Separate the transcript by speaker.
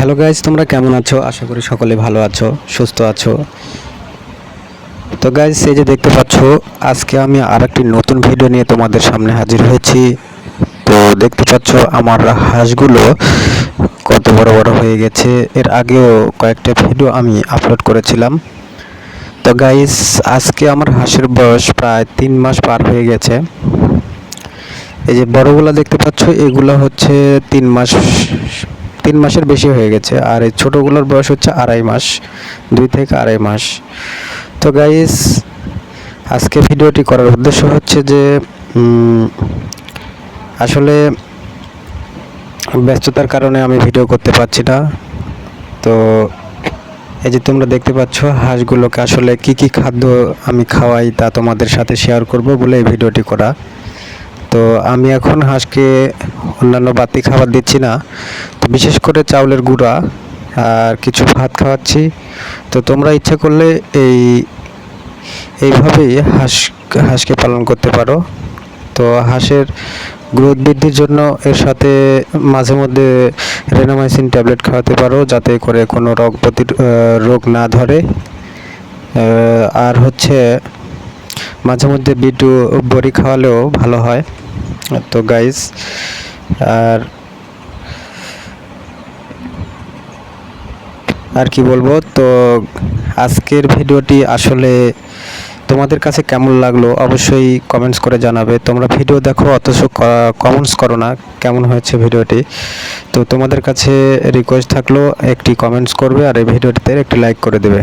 Speaker 1: Hello guys তোমরা কেমন আছো? আশা করি সকলে ভালো আছো, সুস্থ আছো। তো গাইজ এই যে দেখতে পাচ্ছ, আজকে আমি আর একটি নতুন ভিডিও নিয়ে তোমাদের সামনে হাজির হয়েছি। তো দেখতে পাচ্ছ, আমার হাঁসগুলো কত বড় বড় হয়ে গেছে। এর আগেও কয়েকটা ভিডিও আমি আপলোড করেছিলাম। তো গাইজ আজকে আমার হাঁসের বয়স প্রায় তিন মাস পার হয়ে গেছে। এই যে বড়গুলা দেখতে পাচ্ছ, এগুলো হচ্ছে তিন মাস তিন মাসের বেশি হয়ে গেছে। আর এই ছোটোগুলোর বয়স হচ্ছে আড়াই মাস, দুই থেকে আড়াই মাস। তো গাইস আজকে ভিডিওটি করার উদ্দেশ্য হচ্ছে যে আসলে ব্যস্ততার কারণে আমি ভিডিও করতে পারছি না। তো এই যে তোমরা দেখতে পাচ্ছ, হাঁসগুলোকে আসলে কি কি খাদ্য আমি খাওয়াই তা তোমাদের সাথে শেয়ার করব বলে এই ভিডিওটি করা। তো আমি এখন হাঁসকে অন্যান্য বাতি খাবার দিচ্ছি না। তো বিশেষ করে চাউলের গুঁড়া আর কিছু ভাত খাওয়াচ্ছি। তো তোমরা ইচ্ছে করলে এই, এইভাবেই হাঁস, হাঁসকে পালন করতে পারো। তো হাঁসের গ্রোথ বৃদ্ধির জন্য এর সাথে মাঝে মধ্যে রেনামাইসিন ট্যাবলেট খাওয়াতে পারো যাতে করে কোনো রোগ প্রতি রোগ না ধরে। আর হচ্ছে মাঝে মধ্যে বিটু বড়ি খাওয়ালেও ভালো হয়। তো গাইস আর আর কি বলব? তো আজকের ভিডিওটি আসলে তোমাদের কাছে কেমন লাগল অবশ্যই কমেন্টস করে জানাবে। তোমরা ভিডিও দেখো, অথচ কমেন্টস করো না, কেমন হয়েছে ভিডিওটি? তো তোমাদের কাছে রিকোয়েস্ট থাকল, একটি কমেন্টস করবে আর এই ভিডিওটিতে একটি লাইক করে দেবে।